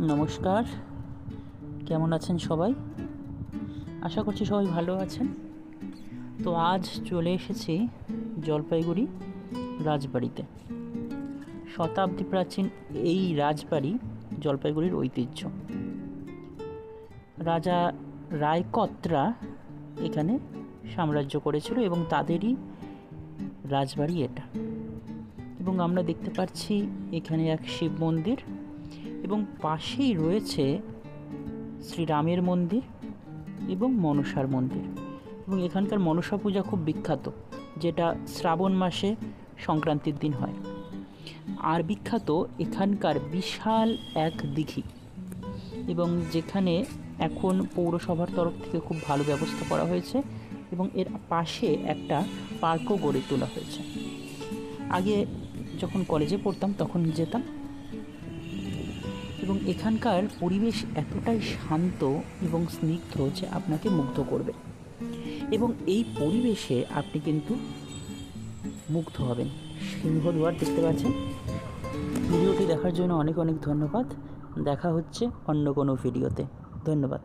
নমস্কার। কেমন আছেন সবাই? আশা করছি সবাই ভালো আছেন। তো আজ চলে এসেছি জলপাইগুড়ি রাজবাড়িতে। শতাব্দী প্রাচীন এই রাজবাড়ি জলপাইগুড়ির ঐতিহ্য। রাজা রায়কতরা এখানে সাম্রাজ্য করেছিল এবং তাদেরই রাজবাড়ি এটা। এবং আমরা দেখতে পাচ্ছি এখানে এক শিব মন্দির। এবং পাশেই রয়েছে শ্রীরামের মন্দির এবং মনসার মন্দির। এবং এখানকার মনসা পূজা খুব বিখ্যাত, যেটা শ্রাবণ মাসে সংক্রান্তির দিন হয়। আর বিখ্যাত এখানকার বিশাল এক দিঘি। এবং যেখানে এখন পৌরসভার তরফ থেকে খুব ভালো ব্যবস্থা করা হয়েছে এবং এর পাশে একটা পার্কও গড়ে তোলা হয়েছে। আগে যখন কলেজে পড়তাম তখন যেতাম এবং এখানকার পরিবেশ এতটাই শান্ত এবং স্নিগ্ধ যে আপনাকে মুগ্ধ করবে। এবং এই পরিবেশে আপনি কিন্তু মুগ্ধ হবেন। সিংহ দুয়ার দেখতে পাচ্ছেন। ভিডিওটি দেখার জন্য অনেক অনেক ধন্যবাদ। দেখা হচ্ছে অন্য কোনো ভিডিওতে। ধন্যবাদ।